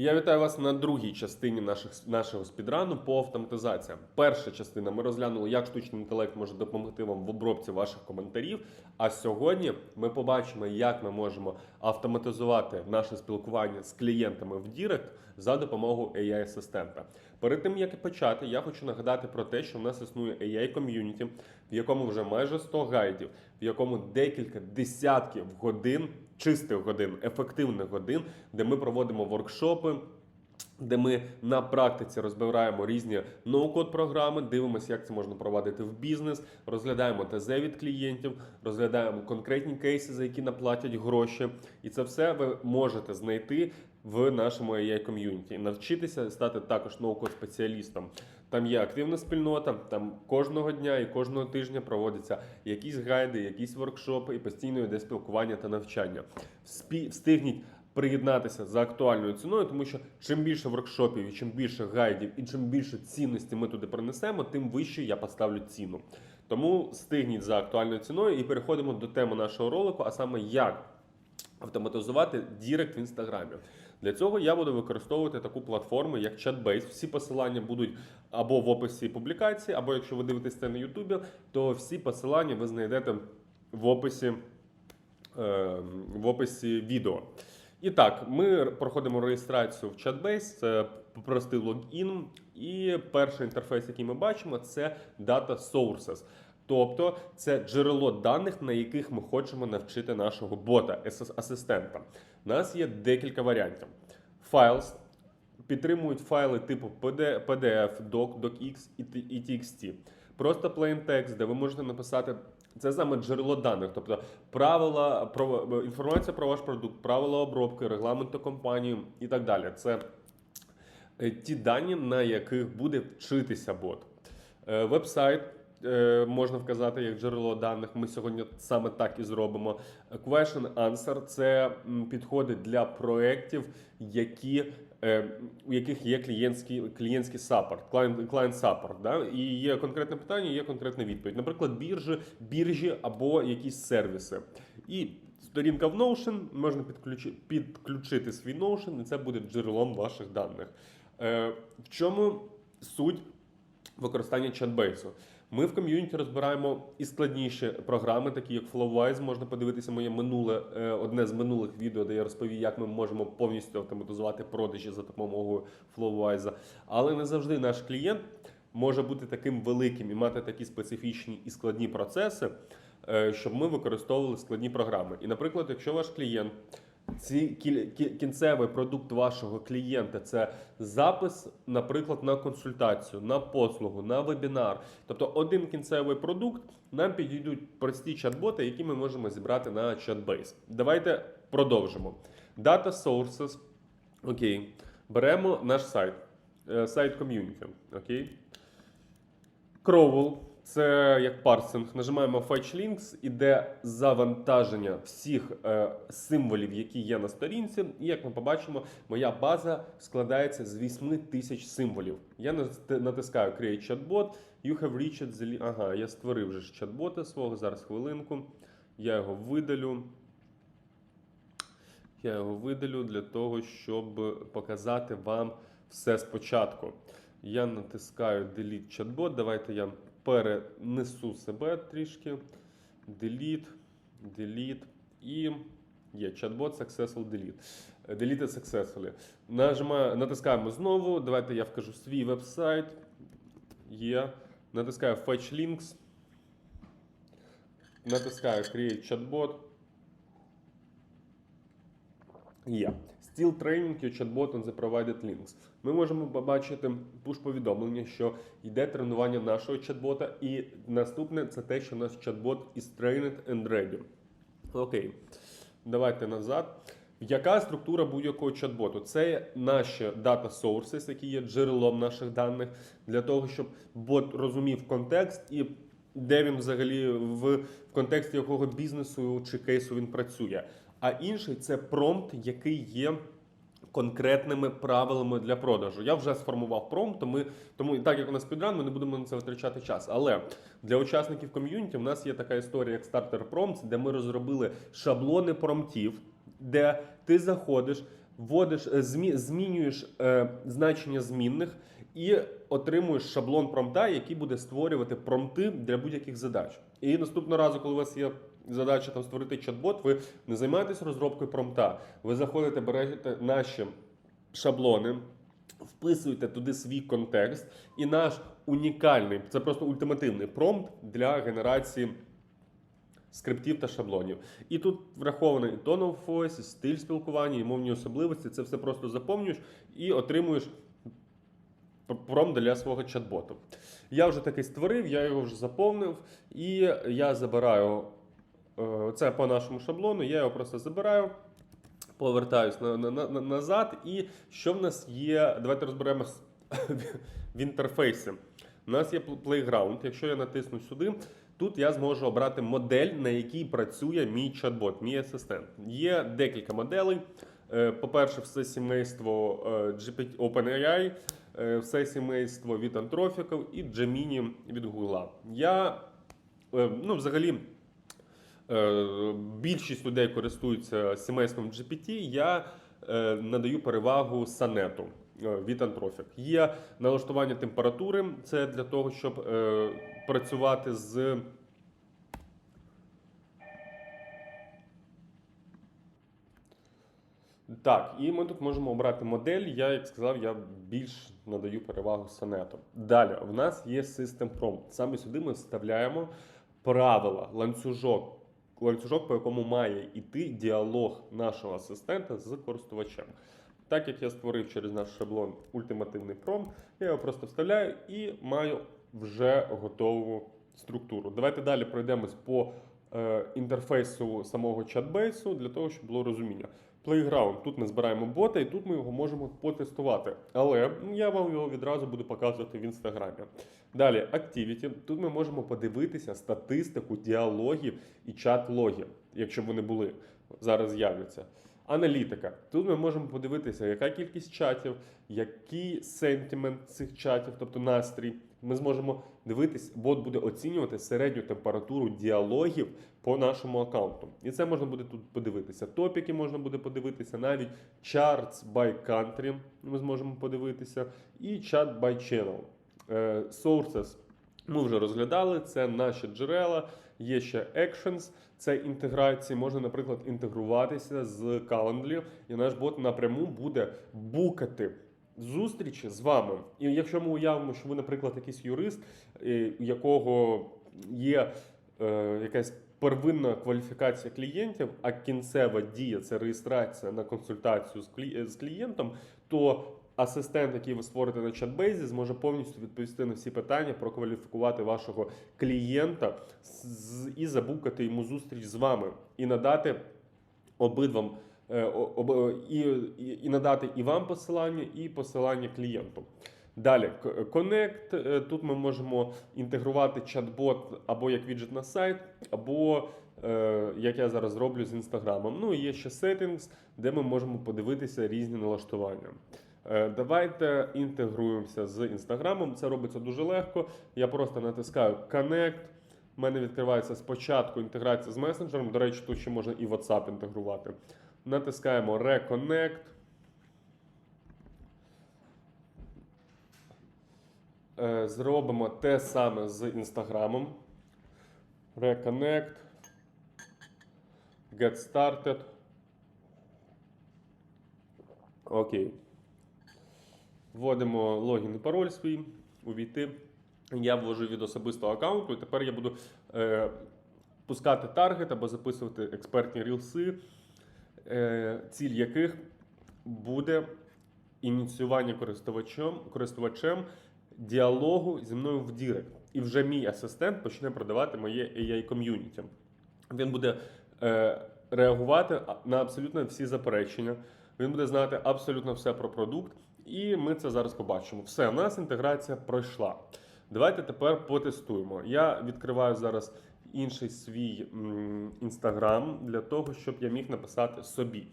Я вітаю вас на другій частині наших, нашого спідрану по автоматизаціям. Перша частина ми розглянули, як штучний інтелект може допомогти вам в обробці ваших коментарів. А сьогодні ми побачимо, як ми можемо автоматизувати наше спілкування з клієнтами в Дірект за допомогою AI-асистента. Перед тим як почати, я хочу нагадати про те, що в нас існує AI ком'юніті, в якому вже майже 100 гайдів, в якому декілька десятків годин, чистих годин, ефективних годин, де ми проводимо воркшопи. Де ми на практиці розбираємо різні ноу-код програми, дивимося, як це можна провадити в бізнес, розглядаємо ТЗ від клієнтів, розглядаємо конкретні кейси, за які наплатять гроші. І це все ви можете знайти в нашому AI ком'юніті навчитися стати також ноу-код спеціалістом. Там є активна спільнота, там кожного дня і кожного тижня проводяться якісь гайди, якісь воркшопи і постійно йде спілкування та навчання. Встигніть приєднатися за актуальною ціною, тому що чим більше воркшопів, і чим більше гайдів, і чим більше цінності ми туди принесемо, тим вище я поставлю ціну. Тому стигніть за актуальною ціною і переходимо до теми нашого ролику, а саме як автоматизувати Дірект в інстаграмі. Для цього я буду використовувати таку платформу, як ChatBase. Всі посилання будуть або в описі публікації, або якщо ви дивитесь це на Ютубі, то всі посилання ви знайдете в описі, е, в описі відео. І так, ми проходимо реєстрацію в ChatBase, це простий логін, і перший інтерфейс, який ми бачимо, це Data Sources. Тобто це джерело даних, на яких ми хочемо навчити нашого бота, асистента. У нас є декілька варіантів. Files підтримують файли типу PDF, Doc, DocX і TXT. Просто plain text, де ви можете написати. Це саме джерело даних, тобто правила про інформація про ваш продукт, правила обробки, регламенти компанії і так далі. Це е, ті дані, на яких буде вчитися бот. Е, Вебсайт можна вказати як джерело даних. Ми сьогодні саме так і зробимо. Е, Question Answer це м, підходить для проєктів, які. е, У яких є клієнтський клієнтський саппорт, клієнт, клієнт саппорт, да? і є конкретне питання, є конкретна відповідь. Наприклад, біржі, біржі або якісь сервіси. І сторінка в Notion можна підключити, підключити свій Notion, і це буде джерелом ваших даних. Е, в чому суть використання чатбейсу? Ми в ком'юніті розбираємо і складніші програми, такі як FlowWise. Можна подивитися моє минуле е, одне з минулих відео, де я розповів, як ми можемо повністю автоматизувати продажі за допомогою FlowWise. Але не завжди наш клієнт може бути таким великим і мати такі специфічні і складні процеси, е, щоб ми використовували складні програми. І, наприклад, якщо ваш клієнт ці кінцевий продукт вашого клієнта це запис, наприклад, на консультацію, на послугу, на вебінар. Тобто один кінцевий продукт нам підійдуть прості чат-боти, які ми можемо зібрати на чат-бейс. Давайте продовжимо. Data sources. Окей. Беремо наш сайт, е, сайт ком'юніті. Окей. Crawl – це як парсинг. Нажимаємо Fetch Links, іде завантаження всіх е, символів, які є на сторінці. І як ми побачимо, моя база складається з 8 тисяч символів. Я натискаю Create Chatbot. You have reached the... Ага, я створив вже чат-бота свого. Зараз хвилинку. Я його видалю. Я його видалю для того, щоб показати вам все спочатку. Я натискаю Delete Chatbot. Давайте я перенесу себе трішки. Delete, Delete і є Chatbot Successful Delete. Deleted Successfully. Нажимаю, натискаємо знову. Давайте я вкажу свій веб-сайт. Є. Натискаю Fetch Links. Натискаю Create Chatbot. Є. Training your chatbot on the provided links. Ми можемо побачити пуш-повідомлення, що йде тренування нашого чат-бота, і наступне це те, що наш чат-бот is trained and ready. Окей. Давайте назад. Яка структура будь-якого чат-боту? Це наші data sources, які є джерелом наших даних, для того, щоб бот розумів контекст і де він взагалі в, в контексті якого бізнесу чи кейсу він працює. А інший це промпт, який є конкретними правилами для продажу. Я вже сформував промпт, тому, тому так як у нас підран, ми не будемо на це витрачати час. Але для учасників ком'юніті в нас є така історія, як Starter Prompts, де ми розробили шаблони промптів, де ти заходиш. вводиш, е, змі, змінюєш е, значення змінних і отримуєш шаблон промпта, який буде створювати промпти для будь-яких задач. І наступного разу, коли у вас є задача там створити чат-бот, ви не займаєтесь розробкою промпта. Ви заходите, берете наші шаблони. Вписуєте туди свій контекст, і наш унікальний, це просто ультимативний промпт для генерації скриптів та шаблонів. І тут врахований tone of voice, стиль спілкування, і мовні особливості. Це все просто заповнюєш і отримуєш пр- промпт для свого чат-боту. Я вже такий створив, я його вже заповнив, і я забираю це по нашому шаблону, я його просто забираю. Повертаюсь на, на, на, назад. І що в нас є? Давайте розберемось в інтерфейсі. У нас є Playground. Якщо я натисну сюди, тут я зможу обрати модель, на якій працює мій чат-бот, мій асистент. Є декілька моделей. Е, По-перше, все сімейство е, GPT OpenAI, е, все сімейство від Anthropic і Gemini від Google. Я е, ну, взагалі. Е, Більшість людей користуються сімейством GPT, я е, надаю перевагу санету е, від Anthropic. Є налаштування температури, це для того, щоб працювати з. Так, і ми тут можемо обрати модель. Я, як сказав, я більш надаю перевагу сонету. Далі, в нас є System Prompt. Саме сюди ми вставляємо правила, ланцюжок, ланцюжок, по якому має йти діалог нашого асистента з користувачем. Так як я створив через наш шаблон ультимативний пром, я його просто вставляю і маю вже готову структуру. Давайте далі пройдемось по е, інтерфейсу самого чат-бейсу для того, щоб було розуміння. Playground. Тут ми збираємо бота, і тут ми його можемо потестувати. Але я вам його відразу буду показувати в інстаграмі. Далі, Activity. Тут ми можемо подивитися статистику діалогів і чат-логів, якщо вони були зараз з'являться. Аналітика. Тут ми можемо подивитися, яка кількість чатів, який сентимент цих чатів, тобто настрій. Ми зможемо дивитись, бот буде оцінювати середню температуру діалогів по нашому аккаунту. І це можна буде тут подивитися. Топіки можна буде подивитися, навіть charts by country ми зможемо подивитися, і chat by channel. Е, Sources ми вже розглядали, це наші джерела. Є ще Actions, це інтеграції. Можна, наприклад, інтегруватися з Calendly, і наш бот напряму буде букати зустрічі з вами. І якщо ми уявимо, що ви, наприклад, якийсь юрист, у якого є е, якась первинна кваліфікація клієнтів, а кінцева дія це реєстрація на консультацію з клієнтом, то асистент, який ви створите на чат-бейзі, зможе повністю відповісти на всі питання, прокваліфікувати вашого клієнта і забукати йому зустріч з вами і надати обидвам і, і, і надати і вам посилання, і посилання клієнту. Далі, Connect. Е, Тут ми можемо інтегрувати чат-бот або як віджит на сайт, або е, як я зараз роблю з інстаграмом. Ну і є ще Settings, де ми можемо подивитися різні налаштування. Е, Давайте інтегруємося з інстаграмом. Це робиться дуже легко. Я просто натискаю Connect. У мене відкривається спочатку інтеграція з месенджером. До речі, тут ще можна і WhatsApp інтегрувати. Натискаємо Reconnect. Е, Зробимо те саме з інстаграмом. Reconnect. Get started. Окей. Вводимо логін і пароль свій, увійти. Я ввожу від особистого аккаунту, і тепер я буду е, пускати таргет або записувати експертні рілси, ціль яких буде ініціювання користувачем, користувачем діалогу зі мною в Дірект. І вже мій асистент почне продавати моє AI ком'юніті. Він буде е, реагувати на абсолютно всі заперечення. Він буде знати абсолютно все про продукт, і ми це зараз побачимо. Все, у нас інтеграція пройшла. Давайте тепер потестуємо. Я відкриваю зараз інший свій інстаграм для того, щоб я міг написати собі.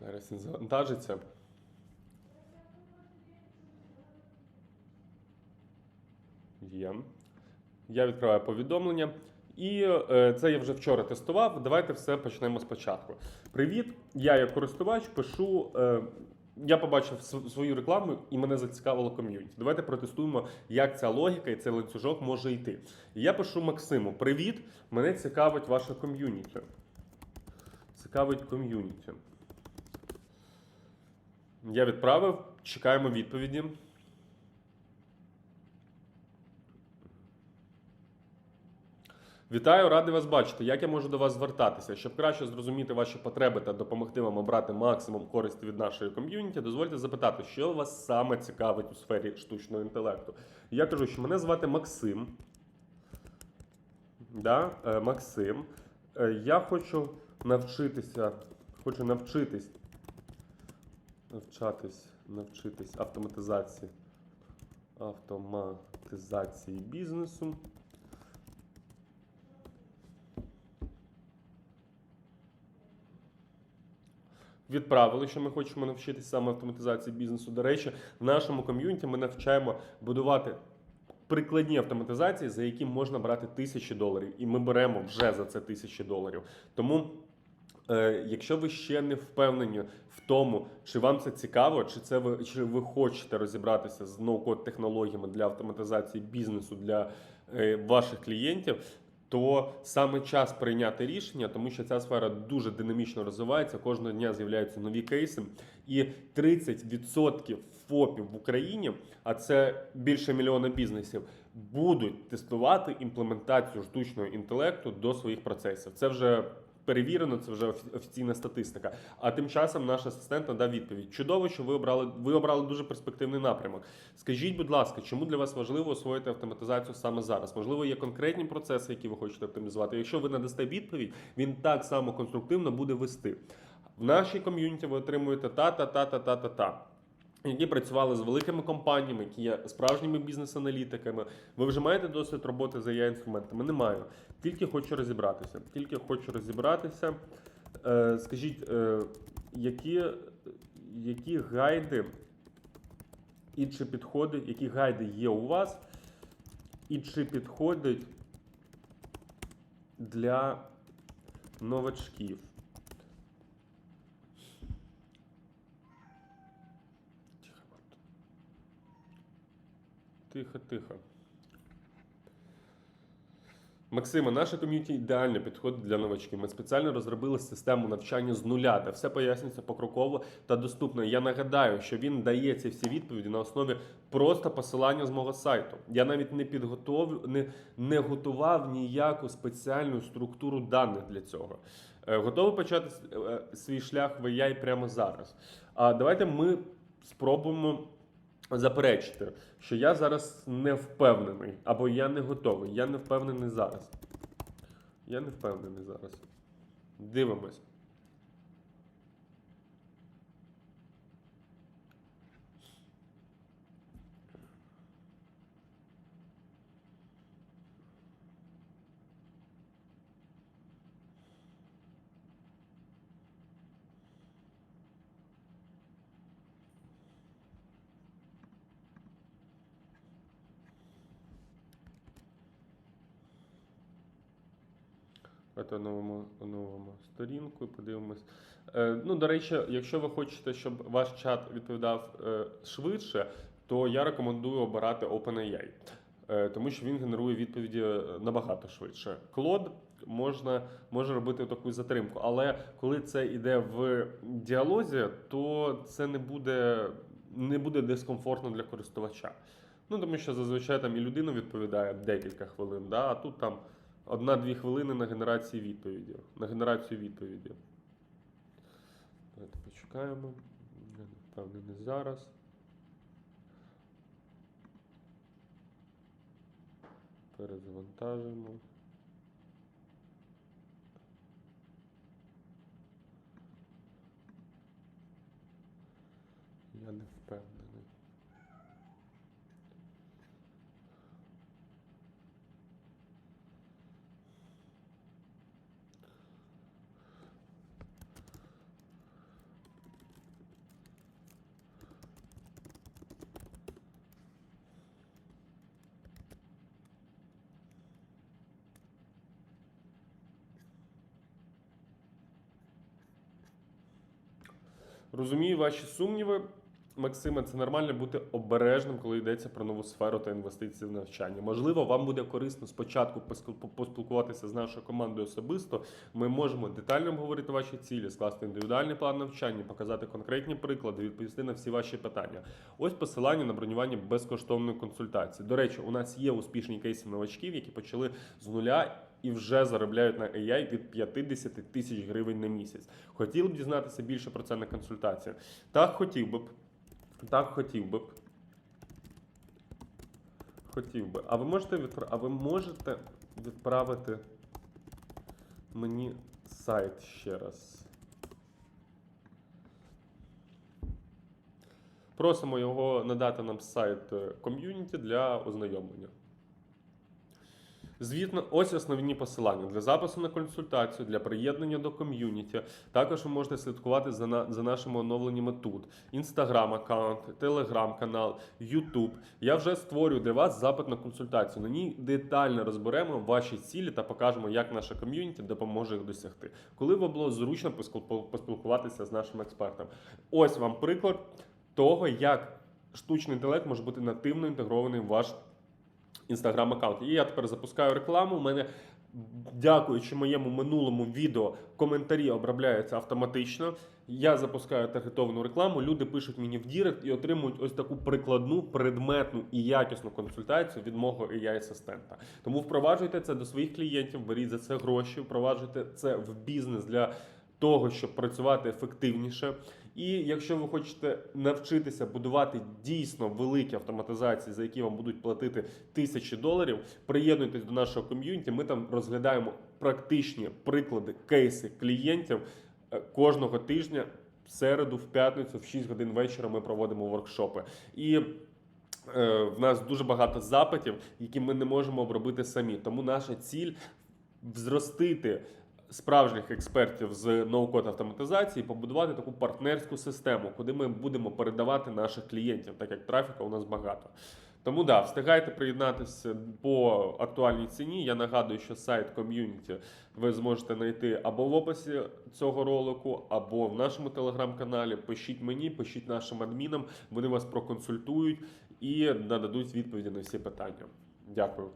Зараз він завантажиться. Є. Я відкриваю повідомлення І е, це я вже вчора тестував. Давайте все почнемо спочатку. Привіт, я як користувач пишу. Я побачив свою рекламу і мене зацікавило ком'юніті. Давайте протестуємо, як ця логіка і цей ланцюжок може йти. І я пишу Максиму: Привіт! Мене цікавить ваше ком'юніті. Цікавить ком'юніті. Я відправив, чекаємо відповіді. Вітаю, радий вас бачити. Як я можу до вас звертатися? Щоб краще зрозуміти ваші потреби та допомогти вам обрати максимум користі від нашої ком'юніті, дозвольте запитати, що вас саме цікавить у сфері штучного інтелекту. Я кажу, що мене звати Максим. Да? е, Максим. Е, Я хочу навчитися, хочу навчитись, навчатись, навчитись автоматизації, автоматизації бізнесу. Відправили, що ми хочемо навчитися саме автоматизації бізнесу. До речі, в нашому ком'юніті ми навчаємо будувати прикладні автоматизації, за які можна брати тисячі доларів, і ми беремо вже за це тисячі доларів. Тому, е, якщо ви ще не впевнені в тому, чи вам це цікаво, чи це ви чи ви хочете розібратися з ноу-код технологіями для автоматизації бізнесу для е, ваших клієнтів. То саме час прийняти рішення, тому що ця сфера дуже динамічно розвивається. Кожного дня з'являються нові кейси, і 30% ФОПів в Україні, а це більше мільйона бізнесів, будуть тестувати імплементацію штучного інтелекту до своїх процесів. Це вже перевірено, це вже офіційна статистика. А тим часом наш асистент надав відповідь. Чудово, що ви обрали. Ви обрали дуже перспективний напрямок. Скажіть, будь ласка, чому для вас важливо освоїти автоматизацію саме зараз? Можливо, є конкретні процеси, які ви хочете оптимізувати. Якщо ви надасте відповідь, він так само конструктивно буде вести. В нашій ком'юніті ви отримуєте та Які працювали з великими компаніями, які є справжніми бізнес-аналітиками. Ви вже маєте досвід роботи з ai інструментами? Не маю. Тільки хочу розібратися. Тільки хочу розібратися. Е, скажіть, е, які, які гайди і чи підходить, які гайди є у вас, і чи підходить для новачків? Тихо, тихо. Максима, наша ком'юніті ідеально підходить для новачків. Ми спеціально розробили систему навчання з нуля, де все пояснюється покроково та доступно. Я нагадаю, що він дає ці всі відповіді на основі просто посилання з мого сайту. Я навіть не підготов... не, не готував ніяку спеціальну структуру даних для цього. Е, Готовий почати е, свій шлях в AI прямо зараз. А давайте ми спробуємо заперечити, що я зараз не впевнений, або я не готовий. Я не впевнений зараз. Я не впевнений зараз. Дивимось. Давайте оновимо, оновимо сторінку і подивимось. Е, ну, до речі, якщо ви хочете, щоб ваш чат відповідав е, швидше, то я рекомендую обирати OpenAI, е, тому що він генерує відповіді е, набагато швидше. Клод можна може робити таку затримку, але коли це йде в діалозі, то це не буде, не буде дискомфортно для користувача. Ну, тому що зазвичай там і людина відповідає декілька хвилин, да, а тут там одна-дві хвилини на генерації відповіді. На генерацію відповіді. Давайте почекаємо. Я не впевнений зараз. Перезавантажимо. Я не впевнений. Розумію ваші сумніви. Максиме, це нормально бути обережним, коли йдеться про нову сферу та інвестиції в навчання. Можливо, вам буде корисно спочатку поспіл- поспілкуватися з нашою командою особисто. Ми можемо детально обговорити ваші цілі, скласти індивідуальний план навчання, показати конкретні приклади, відповісти на всі ваші питання. Ось посилання на бронювання безкоштовної консультації. До речі, у нас є успішні кейси новачків, які почали з нуля. І вже заробляють на AI від 50 тисяч гривень на місяць. Хотіли б дізнатися більше про це на консультаціях? Так, хотів би б. Так, хотів би б. Хотів би. А ви можете відпра... а ви можете відправити мені сайт ще раз. Просимо його надати нам сайт ком'юніті для ознайомлення. Звітно, ось основні посилання для запису на консультацію, для приєднання до ком'юніті. Також ви можете слідкувати за, на, за нашими оновленнями тут: Інстаграм аккаунт, Телеграм канал, Ютуб. Я вже створюю для вас запит на консультацію. На ній детально розберемо ваші цілі та покажемо, як наша ком'юніті допоможе їх досягти. Коли вам було зручно поспіл- поспілкуватися з нашим експертом. Ось вам приклад того, як штучний інтелект може бути нативно інтегрований в ваш інстаграм аккаунт. І я тепер запускаю рекламу. У мене, дякуючи моєму минулому відео, коментарі обробляються автоматично. Я запускаю таргетовану рекламу. Люди пишуть мені в Дірект і отримують ось таку прикладну, предметну і якісну консультацію від мого AI-асистента. Тому впроваджуйте це до своїх клієнтів, беріть за це гроші, впроваджуйте це в бізнес для того, щоб працювати ефективніше. І якщо ви хочете навчитися будувати дійсно великі автоматизації, за які вам будуть платити тисячі доларів, приєднуйтесь до нашого ком'юніті. Ми там розглядаємо практичні приклади, кейси клієнтів Е, кожного тижня. В середу, в п'ятницю, в 6 годин вечора ми проводимо воркшопи. І е, в нас дуже багато запитів, які ми не можемо обробити самі. Тому наша ціль зростити справжніх експертів з ноу-код автоматизації, побудувати таку партнерську систему, куди ми будемо передавати наших клієнтів, так як трафіка у нас багато. Тому да, встигайте приєднатися по актуальній ціні. Я нагадую, що сайт ком'юніті ви зможете знайти або в описі цього ролику, або в нашому телеграм-каналі. Пишіть мені, пишіть нашим адмінам, вони вас проконсультують і нададуть відповіді на всі питання. Дякую.